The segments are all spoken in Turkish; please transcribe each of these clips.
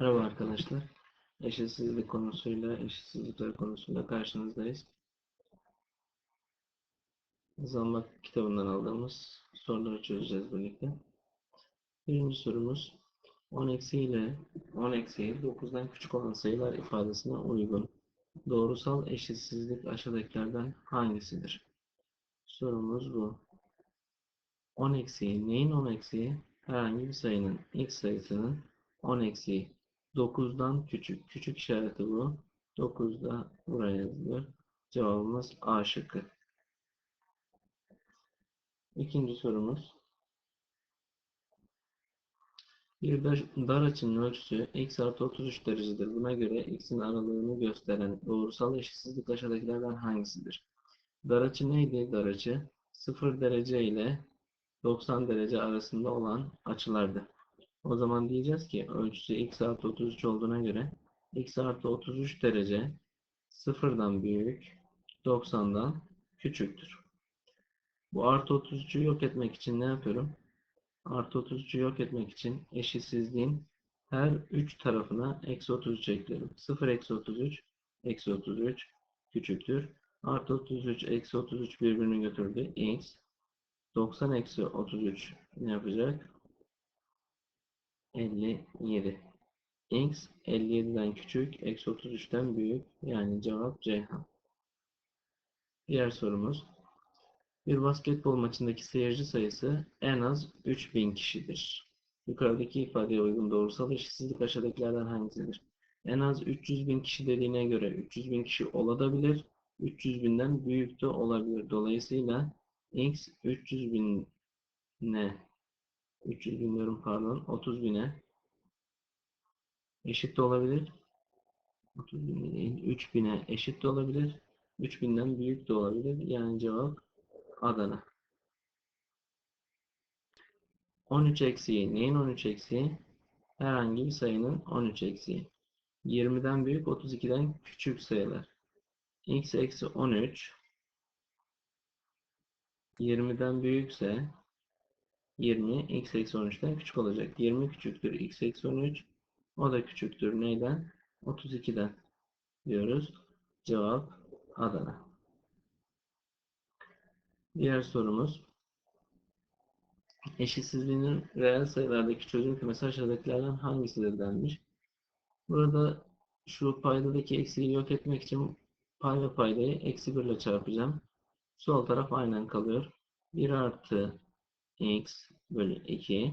Merhaba arkadaşlar. Eşitsizlik konusuyla, eşitsizlikler konusuyla karşınızdayız. Zambak kitabından aldığımız soruları çözeceğiz birlikte. Birinci sorumuz 10 eksi ile 10 eksi 9'dan küçük olan sayılar ifadesine uygun. Doğrusal eşitsizlik aşağıdakilerden hangisidir? Sorumuz bu. 10 eksiği neyin 10 eksiği? Herhangi bir sayının x sayısının 10 eksiği 9'dan küçük. Küçük işareti bu. 9 da buraya yazılır. Cevabımız A şıkkı. İkinci sorumuz. Bir dar, dar açının ölçüsü x artı 33 derecedir. Buna göre x'in aralığını gösteren doğrusal eşitsizlik aşağıdakilerden hangisidir? Dar açı neydi? Dar açı 0 derece ile 90 derece arasında olan açılardı. O zaman diyeceğiz ki ölçüsü x artı 33 olduğuna göre x artı 33 derece sıfırdan büyük 90'dan küçüktür. Bu artı 33'ü yok etmek için ne yapıyorum? Artı 33'ü yok etmek için eşitsizliğin her 3 tarafına eksi 33 ekliyorum. 0 eksi 33 eksi 33 küçüktür. Artı 33 eksi 33 birbirini götürdü. x 90 eksi 33 ne yapacak? 57. X 57'den küçük, eksi 33'ten büyük. Yani cevap Ceyhan. Diğer sorumuz. Bir basketbol maçındaki seyirci sayısı en az 3000 kişidir. Yukarıdaki ifadeye uygun doğrusal eşitsizlik aşağıdakilerden hangisidir? En az 300 bin kişi dediğine göre 300 bin kişi olabilir. 300 binden büyük de olabilir. Dolayısıyla x 300 bine 300 bin diyorum pardon 30 bine eşit de olabilir. 30 bin değil 3000'e eşit de olabilir. 3000'den büyük de olabilir. Yani cevap Adana. 13 eksiği. Neyin 13 eksiği? Herhangi bir sayının 13 eksiği. 20'den büyük 32'den küçük sayılar. x eksi 13 20'den büyükse 20 x eksi 13'ten küçük olacak. 20 küçüktür x eksi 13. O da küçüktür neyden? 32'den diyoruz. Cevap Adana. Diğer sorumuz. Eşitsizliğinin reel sayılardaki çözüm kümesi aşağıdakilerden hangisidir denmiş. Burada şu paydadaki eksiği yok etmek için pay ve paydayı eksi 1 ile çarpacağım. Sol taraf aynen kalıyor. 1 artı x bölü 2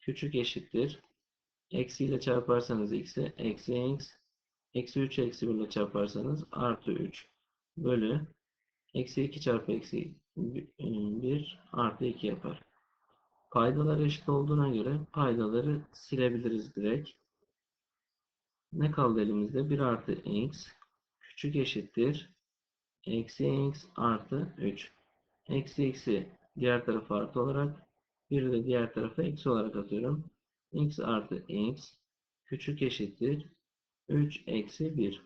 küçük eşittir. Eksi ile çarparsanız x'i eksi x eksi 3 eksi 1 ile çarparsanız artı 3 bölü eksi 2 çarpı eksi 1 artı 2 yapar. Paydalar eşit olduğuna göre paydaları silebiliriz direkt. Ne kaldı elimizde? 1 artı x küçük eşittir. Eksi x artı 3. Eksi x'i diğer tarafa artı olarak bir de diğer tarafa eksi olarak atıyorum. x artı x küçük eşittir 3 eksi 1.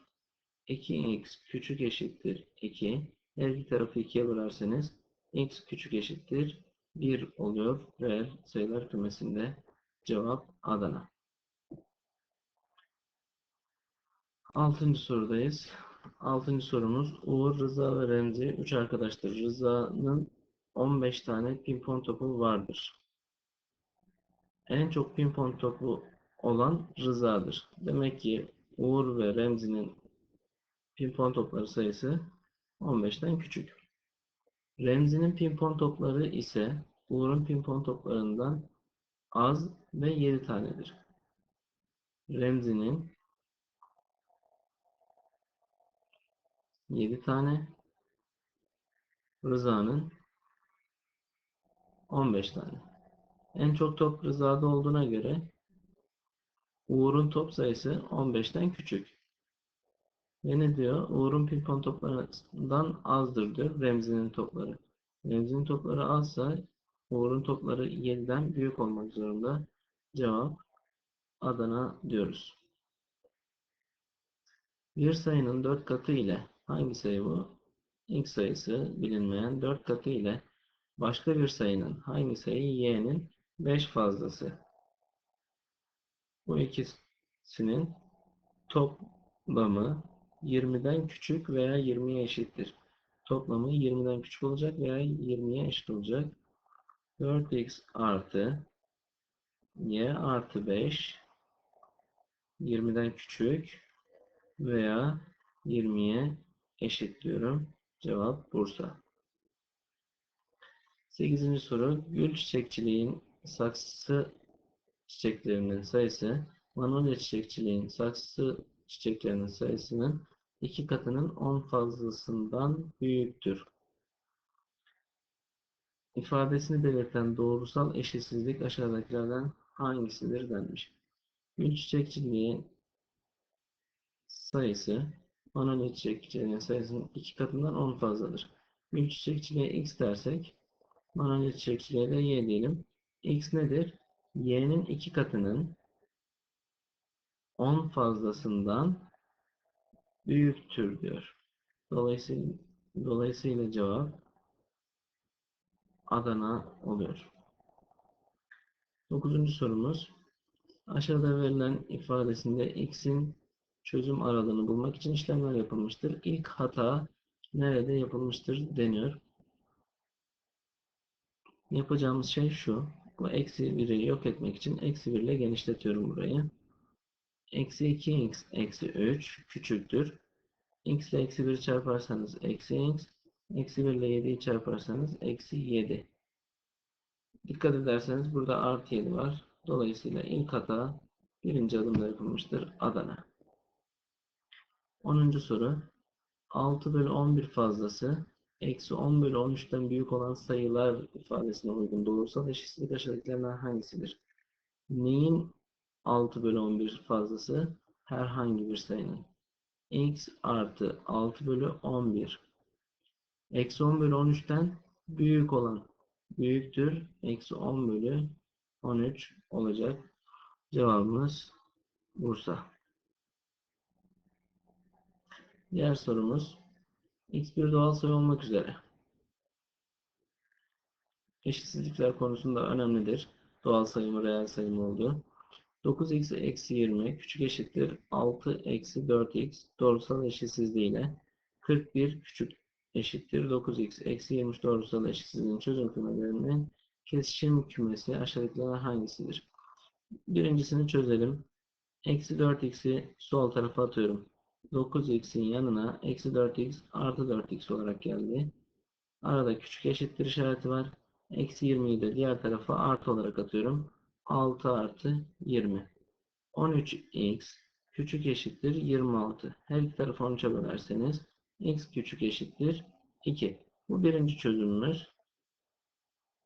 2x küçük eşittir 2. Her iki tarafı 2'ye bölerseniz x küçük eşittir 1 oluyor. Reel sayılar kümesinde cevap Adana. Altıncı sorudayız. Altıncı sorumuz Uğur, Rıza ve Remzi 3 arkadaştır. Rıza'nın 15 tane pimpon topu vardır. En çok pimpon topu olan Rıza'dır. Demek ki Uğur ve Remzi'nin pimpon topları sayısı 15'ten küçük. Remzi'nin pimpon topları ise Uğur'un pimpon toplarından az ve 7 tanedir. Remzi'nin 7 tane, Rıza'nın 15 tane. En çok top Rıza'da olduğuna göre Uğur'un top sayısı 15'ten küçük. Ve ne diyor? Uğur'un pimpon toplarından azdır diyor Remzi'nin topları. Remzi'nin topları azsa Uğur'un topları 7'den büyük olmak zorunda. Cevap Adana diyoruz. Bir sayının 4 katı ile hangi sayı bu? X sayısı bilinmeyen 4 katı ile başka bir sayının hangi sayı y'nin 5 fazlası. Bu iki x'inin toplamı 20'den küçük veya 20'ye eşittir. Toplamı 20'den küçük olacak veya 20'ye eşit olacak. 4x artı y artı 5 20'den küçük veya 20'ye eşit diyorum. Cevap Bursa. 8. soru. Gül çiçekçiliğin saksı çiçeklerinin sayısı manolya çiçekçiliğin saksı çiçeklerinin sayısının iki katının 10 fazlasından büyüktür. İfadesini belirten doğrusal eşitsizlik aşağıdakilerden hangisidir denmiş. Gül çiçekçiliği sayısı manolya çiçekçiliğinin sayısının iki katından 10 fazladır. Gül çiçekçiliğe x dersek manolya çiçekçiliğe de y diyelim. x nedir? y'nin iki katının 10 fazlasından büyüktür diyor. Dolayısıyla, dolayısıyla cevap Adana oluyor. Dokuzuncu sorumuz. Aşağıda verilen ifadesinde x'in çözüm aralığını bulmak için işlemler yapılmıştır. İlk hata nerede yapılmıştır deniyor. Yapacağımız şey şu. Bu eksi 1'i yok etmek için eksi 1 ile genişletiyorum burayı. Eksi 2x eksi 3 küçüktür. x ile eksi 1 çarparsanız eksi x. Eksi 1 ile 7'yi çarparsanız eksi 7. Dikkat ederseniz burada artı 7 var. Dolayısıyla ilk hata birinci adımda yapılmıştır. Adana. 10. soru. 6 bölü 11 fazlası eksi 10 bölü 13'ten büyük olan sayılar ifadesine uygun doğrusal eşitsizlik aşağıdakilerden hangisidir? Neyin 6 bölü 11 fazlası? Herhangi bir sayının. x artı 6 bölü 11 eksi 10 bölü 13'ten büyük olan büyüktür. Eksi 10 bölü 13 olacak. Cevabımız Bursa. Diğer sorumuz x bir doğal sayı olmak üzere. Eşitsizlikler konusunda önemlidir. Doğal sayı mı, reel sayı mı olduğu. 9x eksi 20 küçük eşittir 6 eksi 4x doğrusal eşitsizliği ile 41 küçük eşittir 9x eksi 20 doğrusal eşitsizliğin çözüm kümelerinin kesişim kümesi aşağıdakilerden hangisidir? Birincisini çözelim. Eksi 4x'i sol tarafa atıyorum. 9x'in yanına eksi 4x artı 4x olarak geldi. Arada küçük eşittir işareti var. Eksi 20'yi de diğer tarafa artı olarak atıyorum. 6 artı 20. 13x küçük eşittir 26. Her iki tarafı 13'e bölerseniz x küçük eşittir 2. Bu birinci çözümümüz.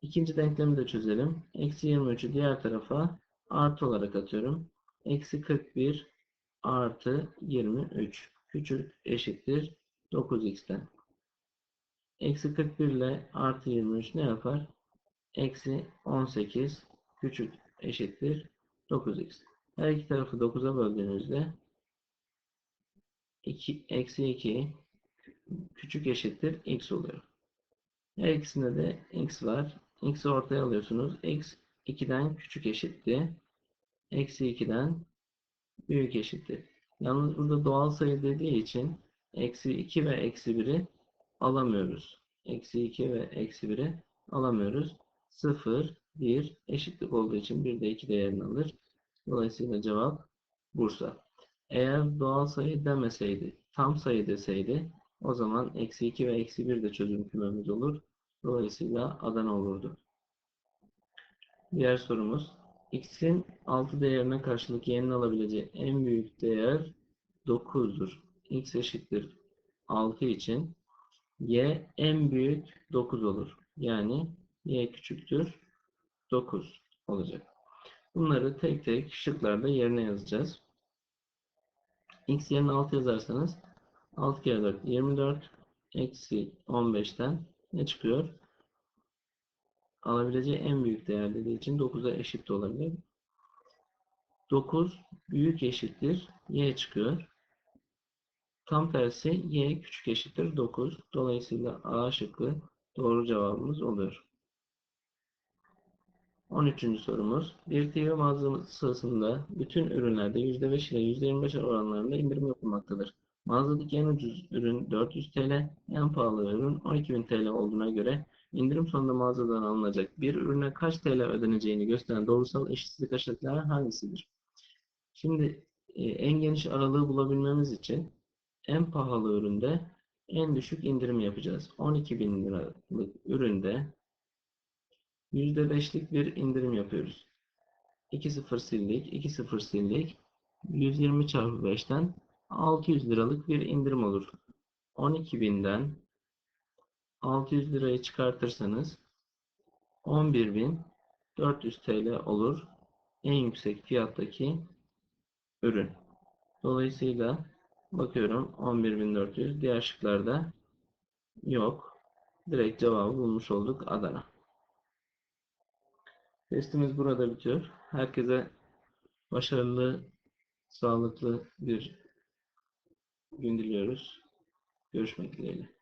İkinci denklemi de çözelim. Eksi 23'ü diğer tarafa artı olarak atıyorum. Eksi 41 artı 23 küçük eşittir 9x'ten. Eksi 41 ile artı 23 ne yapar? Eksi 18 küçük eşittir 9x. Her iki tarafı 9'a böldüğünüzde 2, eksi 2 küçük eşittir x oluyor. Her ikisinde de x var. x'i ortaya alıyorsunuz. x 2'den küçük eşitti. Eksi 2'den büyük eşittir. Yalnız burada doğal sayı dediği için eksi 2 ve eksi 1'i alamıyoruz. Eksi 2 ve eksi 1'i alamıyoruz. 0, 1 eşitlik olduğu için 1 de 2 değerini alır. Dolayısıyla cevap Bursa. Eğer doğal sayı demeseydi, tam sayı deseydi o zaman eksi 2 ve eksi 1 de çözüm kümemiz olur. Dolayısıyla Adana olurdu. Diğer sorumuz. X'in 6 değerine karşılık y'nin alabileceği en büyük değer 9'dur. X eşittir 6 için y en büyük 9 olur. Yani y küçüktür 9 olacak. Bunları tek tek şıklarda yerine yazacağız. X yerine 6 yazarsanız 6 kere 4 24 eksi 15'ten ne çıkıyor? Alabileceği en büyük değer dediği için 9'a eşit de olabilir. 9 büyük eşittir y çıkıyor. Tam tersi y küçük eşittir 9. Dolayısıyla A şıkkı doğru cevabımız oluyor. 13. sorumuz. Bir TV mağazasında bütün ürünlerde %5 ile %25 oranlarında indirim yapılmaktadır. Mağazadaki en ucuz ürün 400 TL, en pahalı ürün 12.000 TL olduğuna göre indirim sonunda mağazadan alınacak bir ürüne kaç TL ödeneceğini gösteren doğrusal eşitsizlik aşağıdakilerden hangisidir? Şimdi e, en geniş aralığı bulabilmemiz için en pahalı üründe en düşük indirim yapacağız. 12.000 liralık üründe %5'lik bir indirim yapıyoruz. 2 sıfır sildik, 2 sıfır sildik. 120 çarpı 5'ten 600 liralık bir indirim olur. 12.000'den 600 lirayı çıkartırsanız 11.400 TL olur. En yüksek fiyattaki ürün. Dolayısıyla bakıyorum 11.400 diğer şıklarda yok. Direkt cevabı bulmuş olduk Adana. Testimiz burada bitiyor. Herkese başarılı, sağlıklı bir gün diliyoruz. Görüşmek dileğiyle.